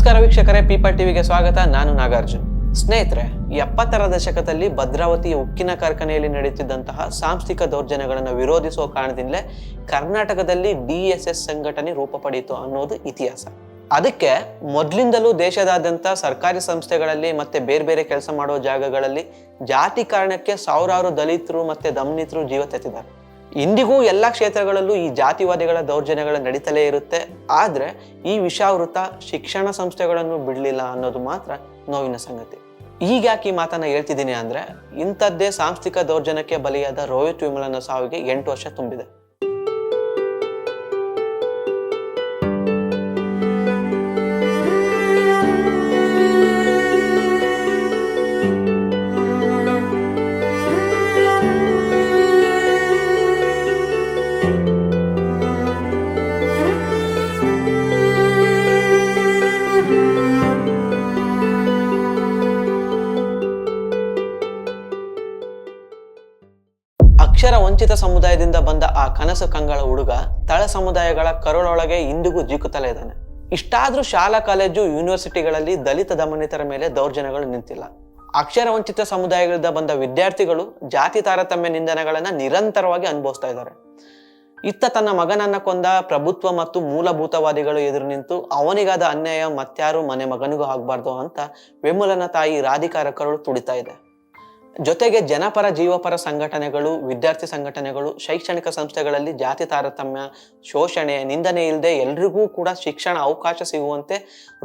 ನಮಸ್ಕಾರ ವೀಕ್ಷಕರೇ ಪೀಪಲ್ ಟಿವಿಗೆ ಸ್ವಾಗತ. ನಾನು ನಾಗಾರ್ಜುನ್. ಸ್ನೇಹಿತರೆ, ಎಪ್ಪತ್ತರ ದಶಕದಲ್ಲಿ ಭದ್ರಾವತಿಯ ಉಕ್ಕಿನ ಕಾರ್ಖಾನೆಯಲ್ಲಿ ನಡೆಯುತ್ತಿದ್ದಂತಹ ಸಾಂಸ್ಥಿಕ ದೌರ್ಜನ್ಯಗಳನ್ನು ವಿರೋಧಿಸುವ ಕಾರಣದಿಂದಲೇ ಕರ್ನಾಟಕದಲ್ಲಿ ಡಿ ಎಸ್ ಎಸ್ ಸಂಘಟನೆ ರೂಪ ಪಡೆಯಿತು ಅನ್ನೋದು ಇತಿಹಾಸ. ಅದಕ್ಕೆ ಮೊದಲಿಂದಲೂ ದೇಶದಾದ್ಯಂತ ಸರ್ಕಾರಿ ಸಂಸ್ಥೆಗಳಲ್ಲಿ ಮತ್ತೆ ಬೇರೆ ಬೇರೆ ಕೆಲಸ ಮಾಡುವ ಜಾಗಗಳಲ್ಲಿ ಜಾತಿ ಕಾರಣಕ್ಕೆ ಸಾವಿರಾರು ದಲಿತರು ಮತ್ತೆ ದಮನಿತರು ಜೀವ ತೆತ್ತಿದ್ದಾರೆ. ಇಂದಿಗೂ ಎಲ್ಲ ಕ್ಷೇತ್ರಗಳಲ್ಲೂ ಈ ಜಾತಿವಾದಿಗಳ ದೌರ್ಜನ್ಯಗಳ ನಡೀತಲೇ ಇರುತ್ತೆ. ಆದರೆ ಈ ವಿಷಾವೃತ ಶಿಕ್ಷಣ ಸಂಸ್ಥೆಗಳನ್ನು ಬಿಡಲಿಲ್ಲ ಅನ್ನೋದು ಮಾತ್ರ ನೋವಿನ ಸಂಗತಿ. ಈಗ ಯಾಕೆ ಈ ಮಾತನ್ನ ಹೇಳ್ತಿದ್ದೀನಿ ಅಂದ್ರೆ ಇಂಥದ್ದೇ ಸಾಂಸ್ಥಿಕ ದೌರ್ಜನ್ಯಕ್ಕೆ ಬಲಿಯಾದ ರೋಹಿತ್ ವಿಮಲನ ಸಾವಿಗೆ ಎಂಟು ವರ್ಷ ತುಂಬಿದೆ. ಸಮುದಾಯದಿಂದ ಬಂದ ಆ ಕನಸು ಕಂಗಳ ಹುಡುಗ ತಳ ಸಮುದಾಯಗಳ ಕರುಳೊಳಗೆ ಇಂದಿಗೂ ಜಿಕ್ಕುತ್ತಲೇ ಇದ್ದಾನೆ. ಇಷ್ಟಾದ್ರೂ ಶಾಲಾ, ಕಾಲೇಜು, ಯೂನಿವರ್ಸಿಟಿಗಳಲ್ಲಿ ದಲಿತ ದಮನಿತರ ಮೇಲೆ ದೌರ್ಜನ್ಯಗಳು ನಿಂತಿಲ್ಲ. ಅಕ್ಷರ ವಂಚಿತ ಸಮುದಾಯಗಳಿಂದ ಬಂದ ವಿದ್ಯಾರ್ಥಿಗಳು ಜಾತಿ ತಾರತಮ್ಯ ನಿಂದನೆಗಳನ್ನ ನಿರಂತರವಾಗಿ ಅನುಭವಿಸ್ತಾ ಇದ್ದಾರೆ. ಇತ್ತ ತನ್ನ ಮಗನನ್ನ ಕೊಂದ ಪ್ರಭುತ್ವ ಮತ್ತು ಮೂಲಭೂತವಾದಿಗಳು ಎದುರು ನಿಂತು ಅವನಿಗಾದ ಅನ್ಯಾಯ ಮತ್ಯಾರು ಮನೆ ಮಗನಿಗೂ ಆಗ್ಬಾರ್ದು ಅಂತ ವೆಮುಲನ ತಾಯಿ ರಾಧಿಕಾರ ಕರುಳು ತುಡಿತಾ ಇದೆ. ಜೊತೆಗೆ ಜನಪರ, ಜೀವಪರ ಸಂಘಟನೆಗಳು, ವಿದ್ಯಾರ್ಥಿ ಸಂಘಟನೆಗಳು, ಶೈಕ್ಷಣಿಕ ಸಂಸ್ಥೆಗಳಲ್ಲಿ ಜಾತಿ ತಾರತಮ್ಯ, ಶೋಷಣೆ, ನಿಂದನೆ ಇಲ್ಲದೆ ಎಲ್ರಿಗೂ ಕೂಡ ಶಿಕ್ಷಣ ಅವಕಾಶ ಸಿಗುವಂತೆ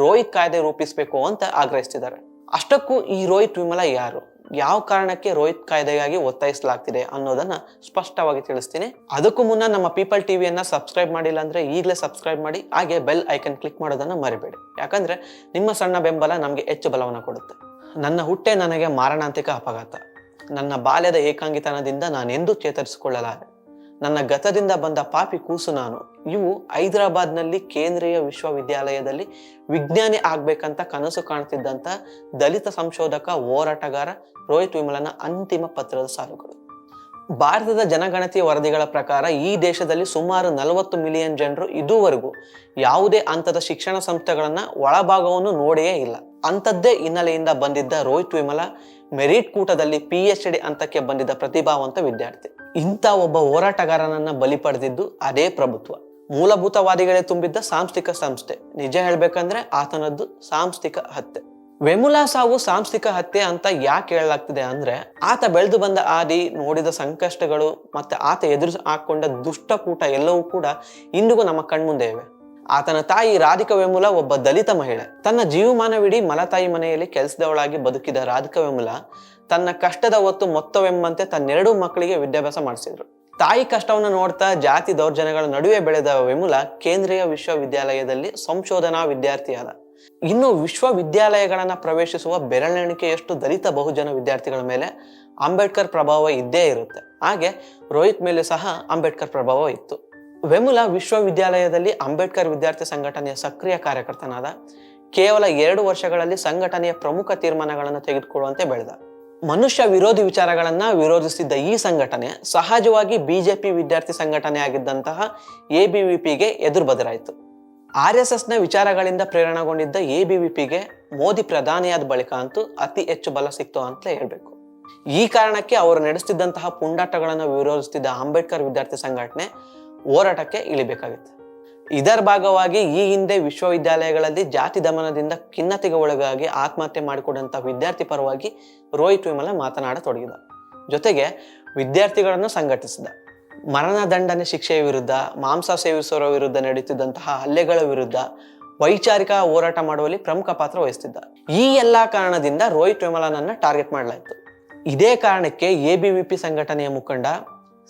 ರೋಹಿತ್ ಕಾಯ್ದೆ ರೂಪಿಸಬೇಕು ಅಂತ ಆಗ್ರಹಿಸಿದ್ದಾರೆ ಅಷ್ಟಕ್ಕೂ ಈ ರೋಹಿತ್ ವಿಮಲ ಯಾರು? ಯಾವ ಕಾರಣಕ್ಕೆ ರೋಹಿತ್ ಕಾಯ್ದೆಗಾಗಿ ಒತ್ತಾಯಿಸಲಾಗ್ತಿದೆ ಅನ್ನೋದನ್ನ ಸ್ಪಷ್ಟವಾಗಿ ತಿಳಿಸ್ತೀನಿ. ಅದಕ್ಕೂ ಮುನ್ನ ನಮ್ಮ ಪೀಪಲ್ ಟಿವಿಯನ್ನ ಸಬ್ಸ್ಕ್ರೈಬ್ ಮಾಡಿಲ್ಲ ಅಂದ್ರೆ ಈಗಲೇ ಸಬ್ಸ್ಕ್ರೈಬ್ ಮಾಡಿ, ಹಾಗೆ ಬೆಲ್ ಐಕನ್ ಕ್ಲಿಕ್ ಮಾಡೋದನ್ನ ಮರಿಬೇಡಿ. ಯಾಕಂದ್ರೆ ನಿಮ್ಮ ಸಣ್ಣ ಬೆಂಬಲ ನಮಗೆ ಹೆಚ್ಚು ಬಲವನ್ನು ಕೊಡುತ್ತೆ. ನನ್ನ ಹುಟ್ಟೆ ನನಗೆ ಮಾರಣಾಂತಿಕ ಅಪಘಾತ. ನನ್ನ ಬಾಲ್ಯದ ಏಕಾಂಗಿತನದಿಂದ ನಾನೆಂದೂ ಚೇತರಿಸಿಕೊಳ್ಳಲಾರೆ. ನನ್ನ ಗತದಿಂದ ಬಂದ ಪಾಪಿ ಕೂಸು ನಾನು. ಇವು ಹೈದರಾಬಾದ್ನಲ್ಲಿ ಕೇಂದ್ರೀಯ ವಿಶ್ವವಿದ್ಯಾಲಯದಲ್ಲಿ ವಿಜ್ಞಾನಿ ಆಗ್ಬೇಕಂತ ಕನಸು ಕಾಣ್ತಿದ್ದಂಥ ದಲಿತ ಸಂಶೋಧಕ, ಹೋರಾಟಗಾರ ರೋಹಿತ್ ವಿಮಲನ ಅಂತಿಮ ಪತ್ರದ ಸಾಲುಗಳು. ಭಾರತದ ಜನಗಣತಿಯ ವರದಿಗಳ ಪ್ರಕಾರ ಈ ದೇಶದಲ್ಲಿ ಸುಮಾರು ನಲವತ್ತು ಮಿಲಿಯನ್ ಜನರು ಇದುವರೆಗೂ ಯಾವುದೇ ಹಂತದ ಶಿಕ್ಷಣ ಸಂಸ್ಥೆಗಳನ್ನು ಒಳಭಾಗವನ್ನು ನೋಡಿಯೇ ಇಲ್ಲ. ಅಂಥದ್ದೇ ಹಿನ್ನೆಲೆಯಿಂದ ಬಂದಿದ್ದ ರೋಹಿತ್ ವಿಮಲ, ಮೆರಿಟ್ ಕೂಟದಲ್ಲಿ ಪಿ ಎಚ್ ಡಿ ಹಂತಕ್ಕೆ ಬಂದಿದ್ದ ಪ್ರತಿಭಾವಂತ ವಿದ್ಯಾರ್ಥಿ. ಇಂಥ ಒಬ್ಬ ಹೋರಾಟಗಾರನನ್ನ ಬಲಿ ಪಡೆದಿದ್ದು ಅದೇ ಪ್ರಭುತ್ವ. ಮೂಲಭೂತವಾದಿಗಳೇ ತುಂಬಿದ್ದ ಸಾಂಸ್ಥಿಕ ಸಂಸ್ಥೆ. ನಿಜ ಹೇಳ್ಬೇಕಂದ್ರೆ ಆತನದ್ದು ಸಾಂಸ್ಥಿಕ ಹತ್ಯೆ. ವೆಮುಲಾ ಸಾವು ಸಾಂಸ್ಥಿಕ ಹತ್ಯೆ ಅಂತ ಯಾಕೆ ಹೇಳಲಾಗ್ತಿದೆ ಅಂದ್ರೆ, ಆತ ಬೆಳೆದು ಬಂದ ಆದಿ, ನೋಡಿದ ಸಂಕಷ್ಟಗಳು ಮತ್ತೆ ಆತ ಎದುರು ಹಾಕೊಂಡ ದುಷ್ಟಕೂಟ ಎಲ್ಲವೂ ಕೂಡ ಇಂದಿಗೂ ನಮ್ಮ ಕಣ್ಮುಂದೆ ಇವೆ. ಆತನ ತಾಯಿ ರಾಧಿಕಾ ವೆಮುಲ ಒಬ್ಬ ದಲಿತ ಮಹಿಳೆ. ತನ್ನ ಜೀವಮಾನವಿಡೀ ಮಲತಾಯಿ ಮನೆಯಲ್ಲಿ ಕೆಲಸದವಳಾಗಿ ಬದುಕಿದ ರಾಧಿಕಾ ವೆಮುಲ ತನ್ನ ಕಷ್ಟದ ಹೊತ್ತು ಮೊತ್ತವೆಂಬಂತೆ ತನ್ನೆರಡು ಮಕ್ಕಳಿಗೆ ವಿದ್ಯಾಭ್ಯಾಸ ಮಾಡಿಸಿದ್ರು. ತಾಯಿ ಕಷ್ಟವನ್ನು ನೋಡ್ತಾ ಜಾತಿ ದೌರ್ಜನ್ಯಗಳ ನಡುವೆ ಬೆಳೆದ ವೆಮುಲ ಕೇಂದ್ರೀಯ ವಿಶ್ವವಿದ್ಯಾಲಯದಲ್ಲಿ ಸಂಶೋಧನಾ ವಿದ್ಯಾರ್ಥಿಯಾದ. ಇನ್ನು ವಿಶ್ವವಿದ್ಯಾಲಯಗಳನ್ನು ಪ್ರವೇಶಿಸುವ ಬೆರಳೆಣಿಕೆಯಷ್ಟು ದಲಿತ ಬಹುಜನ ವಿದ್ಯಾರ್ಥಿಗಳ ಮೇಲೆ ಅಂಬೇಡ್ಕರ್ ಪ್ರಭಾವ ಇದ್ದೇ ಇರುತ್ತೆ. ಹಾಗೆ ರೋಹಿತ್ ಮೇಲೆ ಸಹ ಅಂಬೇಡ್ಕರ್ ಪ್ರಭಾವ ಇತ್ತು. ವೆಮುಲ ವಿಶ್ವವಿದ್ಯಾಲಯದಲ್ಲಿ ಅಂಬೇಡ್ಕರ್ ವಿದ್ಯಾರ್ಥಿ ಸಂಘಟನೆಯ ಸಕ್ರಿಯ ಕಾರ್ಯಕರ್ತನಾದ ಕೇವಲ ಎರಡು ವರ್ಷಗಳಲ್ಲಿ ಸಂಘಟನೆಯ ಪ್ರಮುಖ ತೀರ್ಮಾನಗಳನ್ನು ತೆಗೆದುಕೊಳ್ಳುವಂತೆ ಬೆಳೆದ. ಮನುಷ್ಯ ವಿರೋಧಿ ವಿಚಾರಗಳನ್ನ ವಿರೋಧಿಸಿದ್ದ ಈ ಸಂಘಟನೆ ಸಹಜವಾಗಿ ಬಿಜೆಪಿ ವಿದ್ಯಾರ್ಥಿ ಸಂಘಟನೆ ಆಗಿದ್ದಂತಹ ಎಬಿವಿಪಿಗೆ ಎದುರು ಬದಲಾಯಿತು. ಆರ್ ಎಸ್ ಎಸ್ನ ವಿಚಾರಗಳಿಂದ ಪ್ರೇರಣೆಗೊಂಡಿದ್ದ ಎಬಿವಿಪಿಗೆ ಮೋದಿ ಪ್ರಧಾನಿಯಾದ ಬಳಿಕ ಅಂತೂ ಅತಿ ಹೆಚ್ಚು ಬಲ ಸಿಕ್ತು ಅಂತ ಹೇಳ್ಬೇಕು. ಈ ಕಾರಣಕ್ಕೆ ಅವರು ನಡೆಸ್ತಿದ್ದಂತಹ ಪುಂಡಾಟಗಳನ್ನು ವಿರೋಧಿಸುತ್ತಿದ್ದ ಅಂಬೇಡ್ಕರ್ ವಿದ್ಯಾರ್ಥಿ ಸಂಘಟನೆ ಹೋರಾಟಕ್ಕೆ ಇಳಿಬೇಕಾಗಿತ್ತು. ಇದರ ಭಾಗವಾಗಿ ಈ ಹಿಂದೆ ವಿಶ್ವವಿದ್ಯಾಲಯಗಳಲ್ಲಿ ಜಾತಿ ದಮನದಿಂದ ಖಿನ್ನತೆಗೆ ಒಳಗಾಗಿ ಆತ್ಮಹತ್ಯೆ ಮಾಡಿಕೊಂಡಂತ ವಿದ್ಯಾರ್ಥಿ ಪರವಾಗಿ ರೋಹಿತ್ ವಿಮಲ ಮಾತನಾಡತೊಡಗಿದ. ಜೊತೆಗೆ ವಿದ್ಯಾರ್ಥಿಗಳನ್ನು ಸಂಘಟಿಸಿದ. ಮರಣದಂಡನೆ ಶಿಕ್ಷೆಯ ವಿರುದ್ಧ, ಮಾಂಸ ಸೇವಿಸುವವರ ವಿರುದ್ಧ ನಡೆಯುತ್ತಿದ್ದಂತಹ ಹಲ್ಲೆಗಳ ವಿರುದ್ಧ ವೈಚಾರಿಕ ಹೋರಾಟ ಮಾಡುವಲ್ಲಿ ಪ್ರಮುಖ ಪಾತ್ರ ವಹಿಸುತ್ತಿದ್ದ ಈ ಎಲ್ಲಾ ಕಾರಣದಿಂದ ರೋಹಿತ್ ವಿಮಲನನ್ನ ಟಾರ್ಗೆಟ್ ಮಾಡಲಾಯಿತು. ಇದೇ ಕಾರಣಕ್ಕೆ ಎಬಿವಿಪಿ ಸಂಘಟನೆಯ ಮುಖಂಡ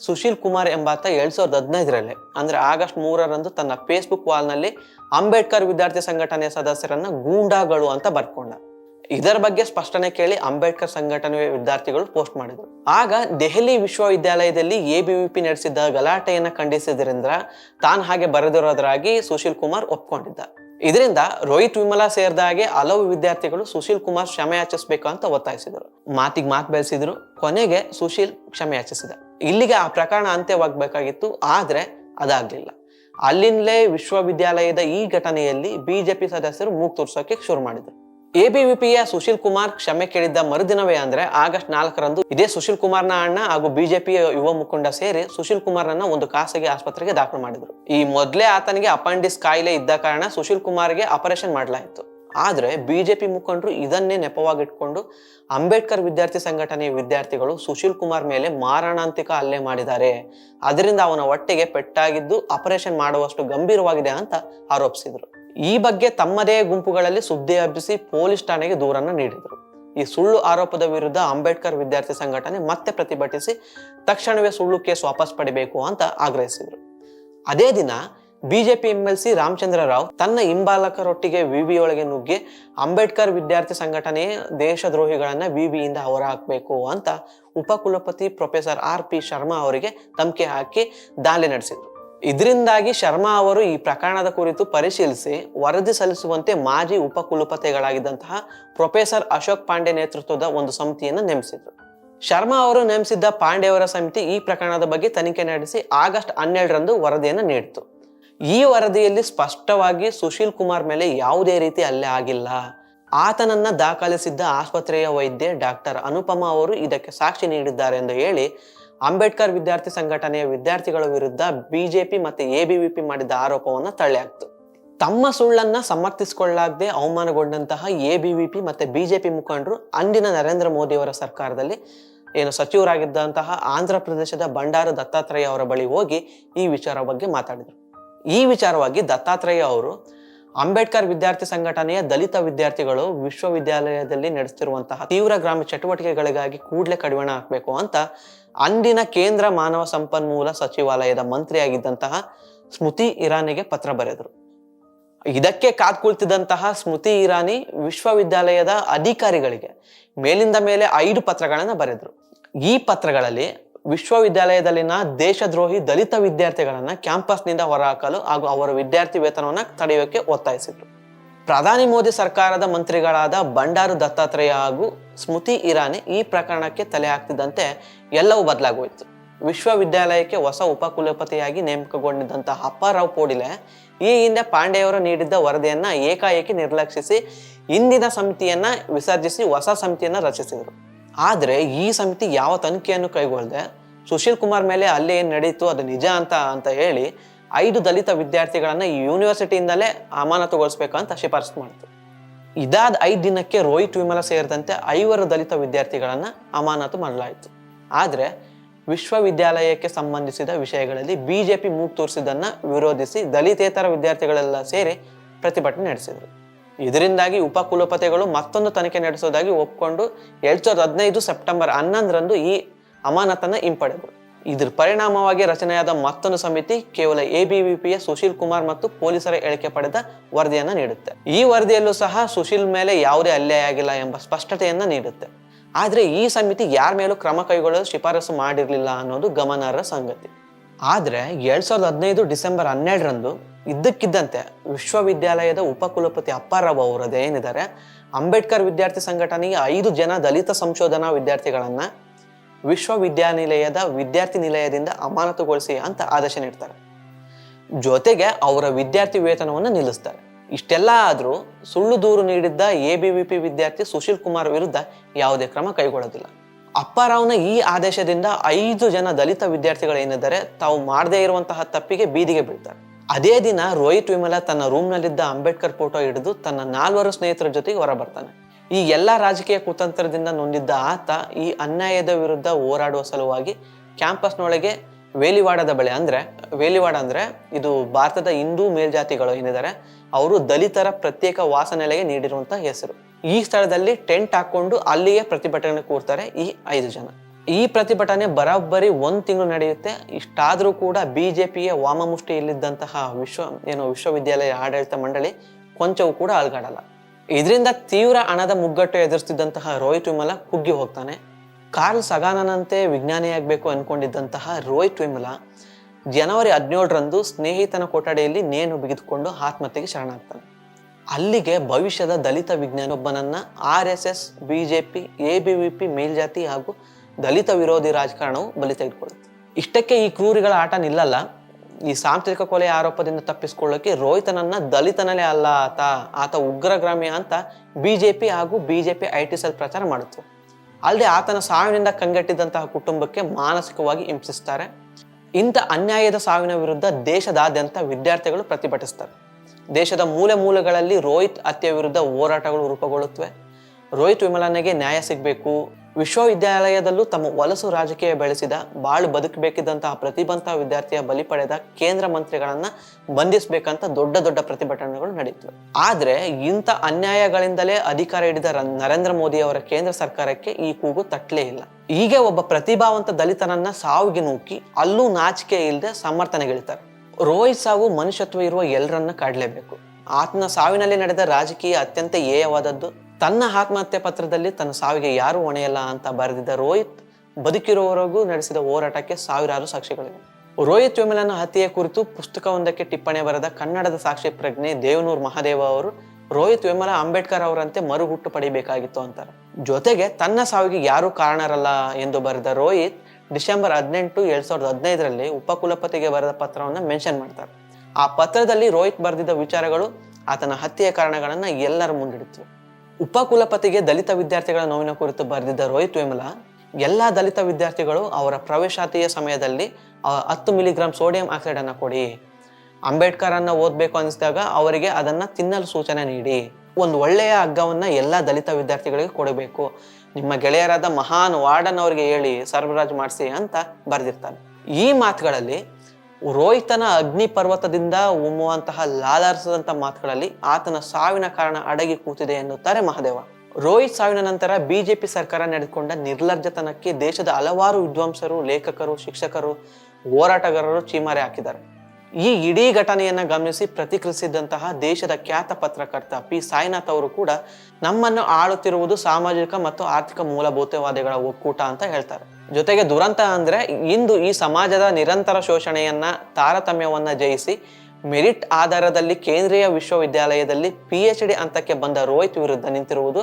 ಸುಶೀಲ್ ಕುಮಾರ್ ಎಂಬಾತ ಎರಡ್ ಸಾವಿರದ ಹದಿನೈದರಲ್ಲಿ, ಅಂದ್ರೆ ಆಗಸ್ಟ್ ಮೂರರಂದು ತನ್ನ ಫೇಸ್ಬುಕ್ ವಾಲ್ನಲ್ಲಿ ಅಂಬೇಡ್ಕರ್ ವಿದ್ಯಾರ್ಥಿ ಸಂಘಟನೆಯ ಸದಸ್ಯರನ್ನ ಗೂಂಡಾಗಳು ಅಂತ ಬರ್ಕೊಂಡ. ಇದರ ಬಗ್ಗೆ ಸ್ಪಷ್ಟನೆ ಕೇಳಿ ಅಂಬೇಡ್ಕರ್ ಸಂಘಟನೆ ವಿದ್ಯಾರ್ಥಿಗಳು ಪೋಸ್ಟ್ ಮಾಡಿದರು. ಆಗ ದೆಹಲಿ ವಿಶ್ವವಿದ್ಯಾಲಯದಲ್ಲಿ ಎಬಿವಿಪಿ ನಡೆಸಿದ್ದ ಗಲಾಟೆಯನ್ನ ಖಂಡಿಸಿದ್ರಿಂದ ತಾನು ಹಾಗೆ ಬರೆದಿರೋದ್ರಾಗಿ ಸುಶೀಲ್ ಕುಮಾರ್ ಒಪ್ಕೊಂಡಿದ್ದ. ಇದರಿಂದ ರೋಹಿತ್ ವಿಮಲಾ ಸೇರಿದ ಹಾಗೆ ಹಲವು ವಿದ್ಯಾರ್ಥಿಗಳು ಸುಶೀಲ್ ಕುಮಾರ್ ಕ್ಷಮೆ ಯಾಚಿಸಬೇಕು ಅಂತ ಒತ್ತಾಯಿಸಿದರು. ಮಾತಿಗೆ ಮಾತು ಬೆಳೆಸಿದ್ರು, ಕೊನೆಗೆ ಸುಶೀಲ್ ಕ್ಷಮೆ ಯಾಚಿಸಿದ. ಇಲ್ಲಿಗೆ ಆ ಪ್ರಕರಣ ಅಂತ್ಯವಾಗಬೇಕಾಗಿತ್ತು, ಆದ್ರೆ ಅದಾಗ್ಲಿಲ್ಲ. ಅಲ್ಲಿಂದಲೇ ವಿಶ್ವವಿದ್ಯಾಲಯದ ಈ ಘಟನೆಯಲ್ಲಿ ಬಿಜೆಪಿ ಸದಸ್ಯರು ಮೂಗ್ ತೋರ್ಸೋಕೆ ಶುರು ಮಾಡಿದ್ರು. ಎಬಿವಿಪಿಯ ಸುಶೀಲ್ ಕುಮಾರ್ ಕ್ಷಮೆ ಕೇಳಿದ್ದ ಮರುದಿನವೇ ಅಂದ್ರೆ ಆಗಸ್ಟ್ ನಾಲ್ಕರಂದು ಇದೇ ಸುಶೀಲ್ ಕುಮಾರ್ನ ಅಣ್ಣ ಹಾಗೂ ಬಿಜೆಪಿಯ ಯುವ ಮುಖಂಡ ಸೇರಿ ಸುಶೀಲ್ ಕುಮಾರ್ನನ್ನ ಒಂದು ಖಾಸಗಿ ಆಸ್ಪತ್ರೆಗೆ ದಾಖಲು ಮಾಡಿದ್ರು. ಈ ಮೊದಲೇ ಆತನಿಗೆ ಅಪೆಂಡಿಸ್ ಕಾಯಿಲೆ ಇದ್ದ ಕಾರಣ ಸುಶೀಲ್ ಕುಮಾರ್ಗೆ ಆಪರೇಷನ್ ಮಾಡಲಾಯಿತು. ಆದ್ರೆ ಬಿಜೆಪಿ ಮುಖಂಡರು ಇದನ್ನೇ ನೆಪವಾಗಿಟ್ಕೊಂಡು ಅಂಬೇಡ್ಕರ್ ವಿದ್ಯಾರ್ಥಿ ಸಂಘಟನೆಯ ವಿದ್ಯಾರ್ಥಿಗಳು ಸುಶೀಲ್ ಕುಮಾರ್ ಮೇಲೆ ಮಾರಣಾಂತಿಕ ಹಲ್ಲೆ ಮಾಡಿದ್ದಾರೆ. ಅದರಿಂದ ಅವನ ಹೊಟ್ಟೆಗೆ ಪೆಟ್ಟಾಗಿದ್ದು ಆಪರೇಷನ್ ಮಾಡುವಷ್ಟು ಗಂಭೀರವಾಗಿದೆ ಅಂತ ಆರೋಪಿಸಿದ್ರು. ಈ ಬಗ್ಗೆ ತಮ್ಮದೇ ಗುಂಪುಗಳಲ್ಲಿ ಸುದ್ದಿ ಹಬ್ಬಿಸಿ ಪೊಲೀಸ್ ಠಾಣೆಗೆ ದೂರನ್ನ ನೀಡಿದರು. ಈ ಸುಳ್ಳು ಆರೋಪದ ವಿರುದ್ಧ ಅಂಬೇಡ್ಕರ್ ವಿದ್ಯಾರ್ಥಿ ಸಂಘಟನೆ ಮತ್ತೆ ಪ್ರತಿಭಟಿಸಿ ತಕ್ಷಣವೇ ಸುಳ್ಳು ಕೇಸ್ ವಾಪಸ್ ಪಡಿಬೇಕು ಅಂತ ಆಗ್ರಹಿಸಿದರು. ಅದೇ ದಿನ ಬಿಜೆಪಿ ಎಂಎಲ್ಸಿ ರಾಮಚಂದ್ರ ರಾವ್ ತನ್ನ ಹಿಂಬಾಲಕರೊಟ್ಟಿಗೆ ವಿವಿಯೊಳಗೆ ನುಗ್ಗಿ ಅಂಬೇಡ್ಕರ್ ವಿದ್ಯಾರ್ಥಿ ಸಂಘಟನೆ ದೇಶದ್ರೋಹಿಗಳನ್ನ ವಿವಿಯಿಂದ ಹೊರಹಾಕಬೇಕು ಅಂತ ಉಪಕುಲಪತಿ ಪ್ರೊಫೆಸರ್ ಆರ್ ಪಿ ಶರ್ಮಾ ಅವರಿಗೆ ಧಮಕಿ ಹಾಕಿ ದಾಳಿ ನಡೆಸಿದ್ರು. ಇದರಿಂದಾಗಿ ಶರ್ಮಾ ಅವರು ಈ ಪ್ರಕರಣದ ಕುರಿತು ಪರಿಶೀಲಿಸಿ ವರದಿ ಸಲ್ಲಿಸುವಂತೆ ಮಾಜಿ ಉಪಕುಲಪತಿಗಳಾಗಿದ್ದಂತಹ ಪ್ರೊಫೆಸರ್ ಅಶೋಕ್ ಪಾಂಡೆ ನೇತೃತ್ವದ ಒಂದು ಸಮಿತಿಯನ್ನು ನೇಮಿಸಿದರು. ಶರ್ಮಾ ಅವರು ನೇಮಿಸಿದ್ದ ಪಾಂಡೆ ಅವರ ಸಮಿತಿ ಈ ಪ್ರಕರಣದ ಬಗ್ಗೆ ತನಿಖೆ ನಡೆಸಿ ಆಗಸ್ಟ್ ಹನ್ನೆರಡರಂದು ವರದಿಯನ್ನು ನೀಡಿತು ಈ ವರದಿಯಲ್ಲಿ ಸ್ಪಷ್ಟವಾಗಿ ಸುಶೀಲ್ ಕುಮಾರ್ ಮೇಲೆ ಯಾವುದೇ ರೀತಿ ಅಲ್ಲೇ ಆಗಿಲ್ಲ. ಆತನನ್ನ ದಾಖಲಿಸಿದ್ದ ಆಸ್ಪತ್ರೆಯ ವೈದ್ಯೆ ಡಾಕ್ಟರ್ ಅನುಪಮ ಅವರು ಇದಕ್ಕೆ ಸಾಕ್ಷಿ ನೀಡಿದ್ದಾರೆ ಎಂದು ಹೇಳಿ ಅಂಬೇಡ್ಕರ್ ವಿದ್ಯಾರ್ಥಿ ಸಂಘಟನೆಯ ವಿದ್ಯಾರ್ಥಿಗಳ ವಿರುದ್ಧ ಬಿಜೆಪಿ ಮತ್ತೆ ಎಬಿವಿಪಿ ಮಾಡಿದ್ದ ಆರೋಪವನ್ನ ತಳ್ಳಿಹಾಕ್ತು ತಮ್ಮ ಸುಳ್ಳನ್ನ ಸಮರ್ಥಿಸಿಕೊಳ್ಳಾಗದೆ ಅವಮಾನಗೊಂಡಂತಹ ಎಬಿವಿಪಿ ಮತ್ತೆ ಬಿಜೆಪಿ ಮುಖಂಡರು ಅಂದಿನ ನರೇಂದ್ರ ಮೋದಿಯವರ ಸರ್ಕಾರದಲ್ಲಿ ಏನು ಸಚಿವರಾಗಿದ್ದಂತಹ ಆಂಧ್ರ ಪ್ರದೇಶದ ಬಂಡಾರು ದತ್ತಾತ್ರೇಯ ಅವರ ಬಳಿ ಹೋಗಿ ಈ ವಿಚಾರ ಬಗ್ಗೆ ಮಾತಾಡಿದರು. ಈ ವಿಚಾರವಾಗಿ ದತ್ತಾತ್ರೇಯ ಅವರು ಅಂಬೇಡ್ಕರ್ ವಿದ್ಯಾರ್ಥಿ ಸಂಘಟನೆಯ ದಲಿತ ವಿದ್ಯಾರ್ಥಿಗಳು ವಿಶ್ವವಿದ್ಯಾಲಯದಲ್ಲಿ ನಡೆಸ್ತಿರುವಂತಹ ತೀವ್ರ ಗ್ರಾಮ ಚಟುವಟಿಕೆಗಳಿಗಾಗಿ ಕೂಡಲೇ ಕಡಿವಾಣ ಹಾಕಬೇಕು ಅಂತ ಅಂದಿನ ಕೇಂದ್ರ ಮಾನವ ಸಂಪನ್ಮೂಲ ಸಚಿವಾಲಯದ ಮಂತ್ರಿಯಾಗಿದ್ದಂತಹ ಸ್ಮೃತಿ ಇರಾನಿಗೆ ಪತ್ರ ಬರೆದರು. ಇದಕ್ಕೆ ಕಾದ್ ಕುಳಿತಿದ್ದಂತಹ ಸ್ಮೃತಿ ಇರಾನಿ ವಿಶ್ವವಿದ್ಯಾಲಯದ ಅಧಿಕಾರಿಗಳಿಗೆ ಮೇಲಿಂದ ಮೇಲೆ ಐದು ಪತ್ರಗಳನ್ನು ಬರೆದರು. ಈ ಪತ್ರಗಳಲ್ಲಿ ವಿಶ್ವವಿದ್ಯಾಲಯದಲ್ಲಿನ ದೇಶದ್ರೋಹಿ ದಲಿತ ವಿದ್ಯಾರ್ಥಿಗಳನ್ನ ಕ್ಯಾಂಪಸ್ನಿಂದ ಹೊರಹಾಕಲು ಹಾಗೂ ಅವರ ವಿದ್ಯಾರ್ಥಿ ವೇತನವನ್ನು ತಡೆಯೋಕೆ ಒತ್ತಾಯಿಸಿದ್ರು. ಪ್ರಧಾನಿ ಮೋದಿ ಸರ್ಕಾರದ ಮಂತ್ರಿಗಳಾದ ಬಂಡಾರು ದತ್ತಾತ್ರೇಯ ಹಾಗೂ ಸ್ಮೃತಿ ಇರಾನಿ ಈ ಪ್ರಕರಣಕ್ಕೆ ತಲೆ ಹಾಕ್ತಿದ್ದಂತೆ ಎಲ್ಲವೂ ಬದಲಾಗೋಯ್ತು. ವಿಶ್ವವಿದ್ಯಾಲಯಕ್ಕೆ ಹೊಸ ಉಪಕುಲಪತಿಯಾಗಿ ನೇಮಕಗೊಂಡಿದ್ದಂತಹ ಅಪ್ಪಾರಾವ್ ಪೋಡಿಲೆ ಈ ಹಿಂದೆ ಪಾಂಡೆಯವರು ನೀಡಿದ್ದ ವರದಿಯನ್ನು ಏಕಾಏಕಿ ನಿರ್ಲಕ್ಷಿಸಿ ಇಂದಿನ ಸಮಿತಿಯನ್ನ ವಿಸರ್ಜಿಸಿ ಹೊಸ ಸಮಿತಿಯನ್ನ ರಚಿಸಿದರು. ಆದರೆ ಈ ಸಮಿತಿ ಯಾವ ತನಿಖೆಯನ್ನು ಕೈಗೊಳ್ಳದೆ ಸುಶೀಲ್ ಕುಮಾರ್ ಮೇಲೆ ಅಲ್ಲೇ ಏನು ನಡೀತು, ಅದು ನಿಜ ಅಂತ ಅಂತ ಹೇಳಿ ಐದು ದಲಿತ ವಿದ್ಯಾರ್ಥಿಗಳನ್ನು ಈ ಯೂನಿವರ್ಸಿಟಿಯಿಂದಲೇ ಅಮಾನತುಗೊಳಿಸ್ಬೇಕು ಅಂತ ಶಿಫಾರಸು ಮಾಡಿತು ಇದಾದ ಐದು ದಿನಕ್ಕೆ ರೋಹಿತ್ ವಿಮಲ ಸೇರಿದಂತೆ ಐವರು ದಲಿತ ವಿದ್ಯಾರ್ಥಿಗಳನ್ನು ಅಮಾನತು ಮಾಡಲಾಯಿತು. ಆದರೆ ವಿಶ್ವವಿದ್ಯಾಲಯಕ್ಕೆ ಸಂಬಂಧಿಸಿದ ವಿಷಯಗಳಲ್ಲಿ ಬಿಜೆಪಿ ಮೂಗು ತೋರಿಸಿದ್ದನ್ನು ವಿರೋಧಿಸಿ ದಲಿತೇತರ ವಿದ್ಯಾರ್ಥಿಗಳೆಲ್ಲ ಸೇರಿ ಪ್ರತಿಭಟನೆ ನಡೆಸಿದರು. ಇದರಿಂದಾಗಿ ಉಪಕುಲಪತಿಗಳು ಮತ್ತೊಂದು ತನಿಖೆ ನಡೆಸೋದಾಗಿ ಒಪ್ಕೊಂಡು ಎರಡ್ ಸಾವಿರದ ಹದಿನೈದು ಸೆಪ್ಟೆಂಬರ್ ಹನ್ನೊಂದರಂದು ಈ ಅಮಾನತನ್ನು ಹಿಂಪಡೆದರು. ಇದ್ರ ಪರಿಣಾಮವಾಗಿ ರಚನೆಯಾದ ಮತ್ತೊಂದು ಸಮಿತಿ ಕೇವಲ ಎಬಿವಿಪಿಯ ಸುಶೀಲ್ ಕುಮಾರ್ ಮತ್ತು ಪೊಲೀಸರ ಹೇಳಿಕೆ ಪಡೆದ ವರದಿಯನ್ನು ನೀಡುತ್ತೆ. ಈ ವರದಿಯಲ್ಲೂ ಸಹ ಸುಶೀಲ್ ಮೇಲೆ ಯಾವುದೇ ಹಲ್ಲೆ ಆಗಿಲ್ಲ ಎಂಬ ಸ್ಪಷ್ಟತೆಯನ್ನ ನೀಡುತ್ತೆ. ಆದರೆ ಈ ಸಮಿತಿ ಯಾರ ಮೇಲೂ ಕ್ರಮ ಕೈಗೊಳ್ಳಲು ಶಿಫಾರಸು ಮಾಡಿರಲಿಲ್ಲ ಅನ್ನೋದು ಗಮನಾರ್ಹ ಸಂಗತಿ. ಆದರೆ ಎರಡ್ ಸಾವಿರದ ಹದಿನೈದು ಡಿಸೆಂಬರ್ ಹನ್ನೆರಡರಂದು ಇದ್ದಕ್ಕಿದ್ದಂತೆ ವಿಶ್ವವಿದ್ಯಾಲಯದ ಉಪಕುಲಪತಿ ಅಪ್ಪಾರಾವ್ ಅವರದೇನಿದ್ದಾರೆ ಅಂಬೇಡ್ಕರ್ ವಿದ್ಯಾರ್ಥಿ ಸಂಘಟನೆಯ ಐದು ಜನ ದಲಿತ ಸಂಶೋಧನಾ ವಿದ್ಯಾರ್ಥಿಗಳನ್ನ ವಿಶ್ವವಿದ್ಯಾನಿಲಯದ ವಿದ್ಯಾರ್ಥಿ ನಿಲಯದಿಂದ ಅಮಾನತುಗೊಳಿಸಿ ಅಂತ ಆದೇಶ ನೀಡ್ತಾರೆ. ಜೊತೆಗೆ ಅವರ ವಿದ್ಯಾರ್ಥಿ ವೇತನವನ್ನು ನಿಲ್ಲಿಸ್ತಾರೆ. ಇಷ್ಟೆಲ್ಲ ಆದರೂ ಸುಳ್ಳು ದೂರು ನೀಡಿದ್ದ ಎಬಿವಿಪಿ ವಿದ್ಯಾರ್ಥಿ ಸುಶೀಲ್ ಕುಮಾರ್ ವಿರುದ್ಧ ಯಾವುದೇ ಕ್ರಮ ಕೈಗೊಳ್ಳೋದಿಲ್ಲ. ಅಪ್ಪಾರಾವ್ನ ಈ ಆದೇಶದಿಂದ ಐದು ಜನ ದಲಿತ ವಿದ್ಯಾರ್ಥಿಗಳು ಏನಿದ್ದಾರೆ, ತಾವು ಮಾಡದೇ ಇರುವಂತಹ ತಪ್ಪಿಗೆ ಬೀದಿಗೆ ಬೀಳ್ತಾರೆ. ಅದೇ ದಿನ ರೋಹಿತ್ ವಿಮಲ ತನ್ನ ರೂಮ್ನಲ್ಲಿದ್ದ ಅಂಬೇಡ್ಕರ್ ಫೋಟೋ ಹಿಡಿದು ತನ್ನ ನಾಲ್ವರು ಸ್ನೇಹಿತರ ಜೊತೆಗೆ ಹೊರ ಬರ್ತಾನೆ ಈ ಎಲ್ಲ ರಾಜಕೀಯ ಕುತಂತ್ರದಿಂದ ನೊಂದಿದ್ದ ಆತ ಈ ಅನ್ಯಾಯದ ವಿರುದ್ಧ ಹೋರಾಡುವ ಸಲುವಾಗಿ ಕ್ಯಾಂಪಸ್ನೊಳಗೆ ವೇಲಿವಾಡದ ಬಳಿ ಅಂದ್ರೆ, ವೇಲಿವಾಡ ಅಂದ್ರೆ ಇದು ಭಾರತದ ಹಿಂದೂ ಮೇಲ್ಜಾತಿಗಳು ಏನಿದ್ದಾರೆ, ಅವರು ದಲಿತರ ಪ್ರತ್ಯೇಕ ವಾಸನೆಲೆಗೆ ನೀಡಿರುವಂಥ ಹೆಸರು. ಈ ಸ್ಥಳದಲ್ಲಿ ಟೆಂಟ್ ಹಾಕೊಂಡು ಅಲ್ಲಿಯೇ ಪ್ರತಿಭಟನೆ ಕೂರ್ತಾರೆ ಈ ಐದು ಜನ. ಈ ಪ್ರತಿಭಟನೆ ಬರೋಬ್ಬರಿ ಒಂದು ತಿಂಗಳು ನಡೆಯುತ್ತೆ. ಇಷ್ಟಾದರೂ ಕೂಡ ಬಿಜೆಪಿಯ ವಾಮಮುಷ್ಟಿಯಲ್ಲಿದ್ದಂತಹ ವಿಶ್ವ, ಏನು ವಿಶ್ವವಿದ್ಯಾಲಯ ಆಡಳಿತ ಮಂಡಳಿ ಕೊಂಚವೂ ಕೂಡ ಅಲ್ಗಾಡಲ್ಲ. ಇದರಿಂದ ತೀವ್ರ ಹಣದ ಮುಗ್ಗಟ್ಟು ಎದುರಿಸ್ತಿದ್ದಂತಹ ರೋಹಿತ್ ವಿಮಲ ಕುಗ್ಗಿ ಹೋಗ್ತಾನೆ. ಕಾರ್ಲ್ ಸಗಾನನಂತೆ ವಿಜ್ಞಾನಿಯಾಗಬೇಕು ಅನ್ಕೊಂಡಿದ್ದಂತಹ ರೋಹಿತ್ ವಿಮಲ ಜನವರಿ ಹದಿನೇಳರಂದು ಸ್ನೇಹಿತನ ಕೊಠಡಿಯಲ್ಲಿ ನೇಣು ಬಿಗಿದುಕೊಂಡು ಆತ್ಮಹತ್ಯೆಗೆ ಶರಣಾಗ್ತಾನೆ. ಅಲ್ಲಿಗೆ ಭವಿಷ್ಯದ ದಲಿತ ವಿಜ್ಞಾನೊಬ್ಬನನ್ನ R S S BJP A B V P, ಮೇಲ್ಜಾತಿ ಹಾಗೂ ದಲಿತ ವಿರೋಧಿ ರಾಜಕಾರಣವು ಬಲಿ ತೆಗೆದುಕೊಳ್ಳುತ್ತೆ. ಇಷ್ಟಕ್ಕೆ ಈ ಕ್ರೂರಿಗಳ ಆಟ ನಿಲ್ಲಲ್ಲ. ಈ ಸಾಂಸ್ಥಿಕ ಕೊಲೆ ಆರೋಪದಿಂದ ತಪ್ಪಿಸಿಕೊಳ್ಳೋಕೆ ರೋಹಿತನನ್ನ ದಲಿತನಲ್ಲೇ ಅಲ್ಲ ಆತ ಆತ ಉಗ್ರಗಾಮಿ ಅಂತ ಬಿಜೆಪಿ ಹಾಗೂ ಬಿಜೆಪಿ ಐ ಟಿ ಸೆಲ್ ಪ್ರಚಾರ ಮಾಡುತ್ತೆ. ಅಲ್ಲದೆ ಆತನ ಸಾವಿನಿಂದ ಕಂಗೆಟ್ಟಿದ್ದಂತಹ ಕುಟುಂಬಕ್ಕೆ ಮಾನಸಿಕವಾಗಿ ಹಿಂಸಿಸ್ತಾರೆ. ಇಂಥ ಅನ್ಯಾಯದ ಸಾವಿನ ವಿರುದ್ಧ ದೇಶದಾದ್ಯಂತ ವಿದ್ಯಾರ್ಥಿಗಳು ಪ್ರತಿಭಟಿಸ್ತಾರೆ. ದೇಶದ ಮೂಲೆ ಮೂಲೆಗಳಲ್ಲಿ ರೋಹಿತ್ ಹತ್ಯೆ ವಿರುದ್ಧ ಹೋರಾಟಗಳು ರೂಪುಗೊಳ್ಳುತ್ತವೆ. ರೋಹಿತ್ ವಿಮಲನಿಗೆ ನ್ಯಾಯ ಸಿಗಬೇಕು ವಿಶ್ವವಿದ್ಯಾಲಯದಲ್ಲೂ ತಮ್ಮ ವಲಸು ರಾಜಕೀಯ ಬೆಳೆಸಿದ, ಬಾಳು ಬದುಕಬೇಕಿದ್ದಂತಹ ಪ್ರತಿಭಂತ ವಿದ್ಯಾರ್ಥಿಯ ಬಲಿ ಪಡೆದ ಕೇಂದ್ರ ಮಂತ್ರಿಗಳನ್ನ ಬಂಧಿಸಬೇಕಂತ ದೊಡ್ಡ ದೊಡ್ಡ ಪ್ರತಿಭಟನೆಗಳು ನಡೆಯಿತು ಆದ್ರೆ ಇಂಥ ಅನ್ಯಾಯಗಳಿಂದಲೇ ಅಧಿಕಾರ ಹಿಡಿದ ನರೇಂದ್ರ ಮೋದಿ ಅವರ ಕೇಂದ್ರ ಸರ್ಕಾರಕ್ಕೆ ಈ ಕೂಗು ತಟ್ಟಲೇ ಇಲ್ಲ. ಹೀಗೆ ಒಬ್ಬ ಪ್ರತಿಭಾವಂತ ದಲಿತನನ್ನ ಸಾವಿಗೆ ನೂಕಿ ಅಲ್ಲೂ ನಾಚಿಕೆ ಇಲ್ಲದೆ ಸಮರ್ಥನೆಗಿಳಿತಾರೆ ರೋಹಿತ್ ಸಾವು ಮನುಷ್ಯತ್ವ ಇರುವ ಎಲ್ಲರನ್ನ ಕಾಡಲೇಬೇಕು. ಆತನ ಸಾವಿನಲ್ಲಿ ನಡೆದ ರಾಜಕೀಯ ಅತ್ಯಂತ ಏಯವಾದದ್ದು ತನ್ನ ಆತ್ಮಹತ್ಯೆ ಪತ್ರದಲ್ಲಿ ತನ್ನ ಸಾವಿಗೆ ಯಾರು ಹೊಣೆಯಲ್ಲ ಅಂತ ಬರೆದಿದ್ದ ರೋಹಿತ್ ಬದುಕಿರುವವರೆಗೂ ನಡೆಸಿದ ಹೋರಾಟಕ್ಕೆ ಸಾವಿರಾರು ಸಾಕ್ಷಿಗಳಿವೆ. ರೋಹಿತ್ ವಿಮಲನ ಹತ್ಯೆಯ ಕುರಿತು ಪುಸ್ತಕವೊಂದಕ್ಕೆ ಟಿಪ್ಪಣಿ ಬರೆದ ಕನ್ನಡದ ಸಾಕ್ಷಿ ಪ್ರಜ್ಞೆ ದೇವನೂರ್ ಮಹಾದೇವ ಅವರು, ರೋಹಿತ್ ವಿಮಲ ಅಂಬೇಡ್ಕರ್ ಅವರಂತೆ ಮರುಹುಟ್ಟು ಪಡಿಬೇಕಾಗಿತ್ತು ಅಂತಾರೆ. ಜೊತೆಗೆ ತನ್ನ ಸಾವಿಗೆ ಯಾರು ಕಾರಣರಲ್ಲ ಎಂದು ಬರೆದ ರೋಹಿತ್, ಡಿಸೆಂಬರ್ ಹದಿನೆಂಟು, ಎರಡ್ ಸಾವಿರದ ಹದಿನೈದರಲ್ಲಿ ಉಪಕುಲಪತಿಗೆ ಬರೆದ ಪತ್ರವನ್ನು ಮೆನ್ಷನ್ ಮಾಡ್ತಾರೆ. ಆ ಪತ್ರದಲ್ಲಿ ರೋಹಿತ್ ಬರೆದಿದ್ದ ವಿಚಾರಗಳು ಆತನ ಹತ್ಯೆಯ ಕಾರಣಗಳನ್ನು ಎಲ್ಲರ ಮುಂದಿಡುತ್ತವೆ ಉಪಕುಲಪತಿಗೆ ದಲಿತ ವಿದ್ಯಾರ್ಥಿಗಳ ನೋವಿನ ಕುರಿತು ಬರೆದಿದ್ದ ರೋಹಿತ್ ವಿಮಲಾ, ಎಲ್ಲ ದಲಿತ ವಿದ್ಯಾರ್ಥಿಗಳು ಅವರ ಪ್ರವೇಶಾತಿಯ ಸಮಯದಲ್ಲಿ ಹತ್ತು ಮಿಲಿಗ್ರಾಮ್ ಸೋಡಿಯಂ ಆಕ್ಸೈಡ್ ಅನ್ನು ಕೊಡಿ. ಅಂಬೇಡ್ಕರ್ ಅನ್ನ ಓದಬೇಕು ಅನಿಸಿದಾಗ ಅವರಿಗೆ ಅದನ್ನ ತಿನ್ನಲು ಸೂಚನೆ ನೀಡಿ. ಒಂದು ಒಳ್ಳೆಯ ಹಗ್ಗವನ್ನ ಎಲ್ಲ ದಲಿತ ವಿದ್ಯಾರ್ಥಿಗಳಿಗೆ ಕೊಡಬೇಕು. ನಿಮ್ಮ ಗೆಳೆಯರಾದ ಮಹಾನ್ ವಾರ್ಡನ್ ಅವರಿಗೆ ಹೇಳಿ, ಸರಬರಾಜು ಮಾಡಿಸಿ ಅಂತ ಬರೆದಿರ್ತಾರೆ ಈ ಮಾತುಗಳಲ್ಲಿ ರೋಹಿತನ ಅಗ್ನಿ ಪರ್ವತದಿಂದ ಉಮ್ಮುವಂತಹ ಲಾಲಾರಿಸದಂತ ಮಾತುಗಳಲ್ಲಿ ಆತನ ಸಾವಿನ ಕಾರಣ ಅಡಗಿ ಕೂತಿದೆ ಎನ್ನುತ್ತಾರೆ ಮಹಾದೇವ. ರೋಹಿತ್ ಸಾವಿನ ನಂತರ ಬಿಜೆಪಿ ಸರ್ಕಾರ ನಡೆದುಕೊಂಡ ನಿರ್ಲಜ್ಜತನಕ್ಕೆ ದೇಶದ ಹಲವಾರು ವಿದ್ವಾಂಸರು, ಲೇಖಕರು, ಶಿಕ್ಷಕರು, ಹೋರಾಟಗಾರರು ಚೀಮಾರೆ ಹಾಕಿದ್ದಾರೆ. ಈ ಇಡೀ ಘಟನೆಯನ್ನ ಗಮನಿಸಿ ಪ್ರತಿಕ್ರಿಯಿಸಿದಂತಹ ದೇಶದ ಖ್ಯಾತ ಪತ್ರಕರ್ತ ಪಿ. ಸಾಯಿನಾಥ್ ಅವರು ಕೂಡ ನಮ್ಮನ್ನು ಆಳುತ್ತಿರುವುದು ಸಾಮಾಜಿಕ ಮತ್ತು ಆರ್ಥಿಕ ಮೂಲಭೂತವಾದಿಗಳ ಒಕ್ಕೂಟ ಅಂತ ಹೇಳ್ತಾರೆ. ಜೊತೆಗೆ ದುರಂತ ಅಂದ್ರೆ ಇಂದು ಈ ಸಮಾಜದ ನಿರಂತರ ಶೋಷಣೆಯನ್ನ ತಾರತಮ್ಯವನ್ನ ಜಯಿಸಿ ಮೆರಿಟ್ ಆಧಾರದಲ್ಲಿ ಕೇಂದ್ರೀಯ ವಿಶ್ವವಿದ್ಯಾಲಯದಲ್ಲಿ ಪಿ ಎಚ್ ಡಿ ಹಂತಕ್ಕೆ ಬಂದ ರೋಹಿತ್ ವಿರುದ್ಧ ನಿಂತಿರುವುದು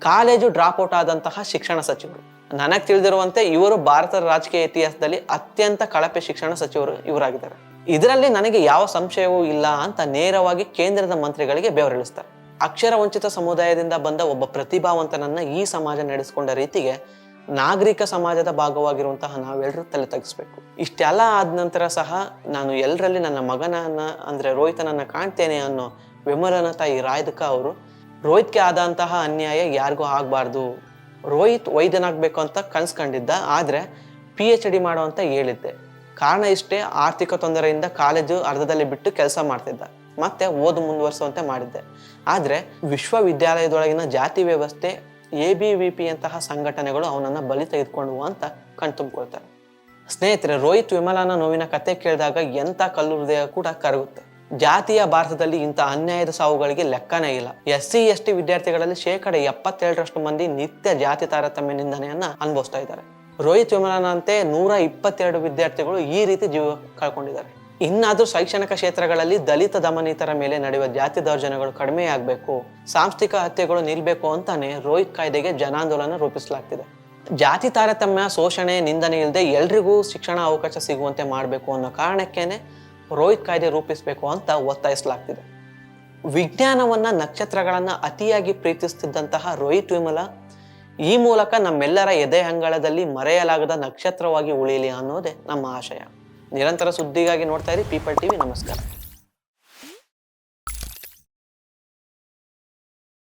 ಕಾಲೇಜು ಡ್ರಾಪ್ ಔಟ್ ಆದಂತಹ ಶಿಕ್ಷಣ ಸಚಿವರು. ನನಗೆ ತಿಳಿದಿರುವಂತೆ ಇವರು ಭಾರತದ ರಾಜಕೀಯ ಇತಿಹಾಸದಲ್ಲಿ ಅತ್ಯಂತ ಕಳಪೆ ಶಿಕ್ಷಣ ಸಚಿವರು ಇವರಾಗಿದ್ದಾರೆ. ಇದರಲ್ಲಿ ನನಗೆ ಯಾವ ಸಂಶಯವೂ ಇಲ್ಲ ಅಂತ ನೇರವಾಗಿ ಕೇಂದ್ರದ ಮಂತ್ರಿಗಳಿಗೆ ಬೆವರಿಳಿಸ್ತಾರೆ ಅಕ್ಷರ ವಂಚಿತ ಸಮುದಾಯದಿಂದ ಬಂದ ಒಬ್ಬ ಪ್ರತಿಭಾವಂತನನ್ನ ಈ ಸಮಾಜ ನಡೆಸಿಕೊಂಡ ರೀತಿಗೆ ನಾಗರಿಕ ಸಮಾಜದ ಭಾಗವಾಗಿರುವಂತಹ ನಾವೆಲ್ಲರೂ ತಲೆ ತಗ್ಗಿಸ್ಬೇಕು ಇಷ್ಟೆಲ್ಲ ಆದ ನಂತರ ಸಹ ನಾನು ಎಲ್ಲರಲ್ಲಿ ನನ್ನ ಮಗನನ್ನ, ಅಂದ್ರೆ ರೋಹಿತನನ್ನ ಕಾಣ್ತೇನೆ ಅನ್ನೋ ವಿಮಲನ ತಾಯಿ ರಾಯ್ದಕ ಅವರು, ರೋಹಿತ್ಗೆ ಆದಂತಹ ಅನ್ಯಾಯ ಯಾರಿಗೂ ಆಗಬಾರ್ದು. ರೋಹಿತ್ ವೈದ್ಯನಾಗಬೇಕು ಅಂತ ಕನ್ಸ್ಕೊಂಡಿದ್ದ ಆದರೆ ಪಿ ಎಚ್ ಡಿ ಮಾಡೋ ಅಂತ ಹೇಳಿದ್ದೆ. ಕಾರಣ ಇಷ್ಟೇ, ಆರ್ಥಿಕ ತೊಂದರೆಯಿಂದ ಕಾಲೇಜು ಅರ್ಧದಲ್ಲಿ ಬಿಟ್ಟು ಕೆಲಸ ಮಾಡ್ತಿದ್ದ. ಮತ್ತೆ ಓದು ಮುಂದುವರಿಸುವಂತೆ ಮಾಡಿದ್ದೆ. ಆದರೆ ವಿಶ್ವವಿದ್ಯಾಲಯದೊಳಗಿನ ಜಾತಿ ವ್ಯವಸ್ಥೆ ಎ ಬಿ ವಿ ಪಿ ಅಂತಹ ಸಂಘಟನೆಗಳು ಅವನನ್ನು ಬಲಿ ತೆಗೆದುಕೊಂಡು ಅಂತ ಕಣ್ತುಂಬಿಕೊಳ್ತಾರೆ ಸ್ನೇಹಿತರೆ, ರೋಹಿತ್ ವಿಮಲಾನ ನೋವಿನ ಕತೆ ಕೇಳಿದಾಗ ಎಂಥ ಕಲ್ಲು ಹೃದಯ ಕೂಡ ಕರಗುತ್ತೆ. ಜಾತಿಯ ಭಾರತದಲ್ಲಿ ಇಂಥ ಅನ್ಯಾಯದ ಸಾವುಗಳಿಗೆ ಲೆಕ್ಕನೇ ಇಲ್ಲ. ಎಸ್ ಸಿ ಎಸ್ ಟಿ ವಿದ್ಯಾರ್ಥಿಗಳಲ್ಲಿ ಶೇಕಡ ಎಪ್ಪತ್ತೆರಡರಷ್ಟು ಮಂದಿ ನಿತ್ಯ ಜಾತಿ ತಾರತಮ್ಯ ನಿಂದನೆಯನ್ನ ಅನುಭವಿಸ್ತಾ ಇದ್ದಾರೆ. ರೋಹಿತ್ ವಿಮಲಾನಂತೆ ನೂರ ಇಪ್ಪತ್ತೆರಡು ವಿದ್ಯಾರ್ಥಿಗಳು ಈ ರೀತಿ ಜೀವ ಕಳ್ಕೊಂಡಿದ್ದಾರೆ. ಇನ್ನಾದ್ರೂ ಶೈಕ್ಷಣಿಕ ಕ್ಷೇತ್ರಗಳಲ್ಲಿ ದಲಿತ ದಮನಿತರ ಮೇಲೆ ನಡೆಯುವ ಜಾತಿ ದೌರ್ಜನ್ಯಗಳು ಕಡಿಮೆಯಾಗಬೇಕು, ಸಾಂಸ್ಥಿಕ ಹತ್ಯೆಗಳು ನಿಲ್ಬೇಕು ಅಂತಾನೆ ರೋಹಿತ್ ಕಾಯ್ದೆಗೆ ಜನಾಂದೋಲನ ರೂಪಿಸಲಾಗ್ತಿದೆ. ಜಾತಿ ತಾರತಮ್ಯ, ಶೋಷಣೆ, ನಿಂದನೆ ಇಲ್ಲದೆ ಎಲ್ರಿಗೂ ಶಿಕ್ಷಣ ಅವಕಾಶ ಸಿಗುವಂತೆ ಮಾಡಬೇಕು ಅನ್ನೋ ಕಾರಣಕ್ಕೇನೆ ರೋಹಿತ್ ಕಾಯ್ದೆ ರೂಪಿಸಬೇಕು ಅಂತ ಒತ್ತಾಯಿಸಲಾಗ್ತಿದೆ. ವಿಜ್ಞಾನವನ್ನ ನಕ್ಷತ್ರಗಳನ್ನ ಅತಿಯಾಗಿ ಪ್ರೀತಿಸುತ್ತಿದ್ದಂತಹ ರೋಹಿತ್ ವಿಮಲ, ಈ ಮೂಲಕ ನಮ್ಮೆಲ್ಲರ ಎದೆ ಅಂಗಳದಲ್ಲಿ ಮರೆಯಲಾಗದ ನಕ್ಷತ್ರವಾಗಿ ಉಳಿಯಲಿ ಅನ್ನೋದೇ ನಮ್ಮ ಆಶಯ. ನಿರಂತರ ಸುದ್ದಿಗಾಗಿ ನೋಡ್ತಾ ಇರಿ. ಪೀಪಲ್ ಟಿವಿ ನಮಸ್ಕಾರ.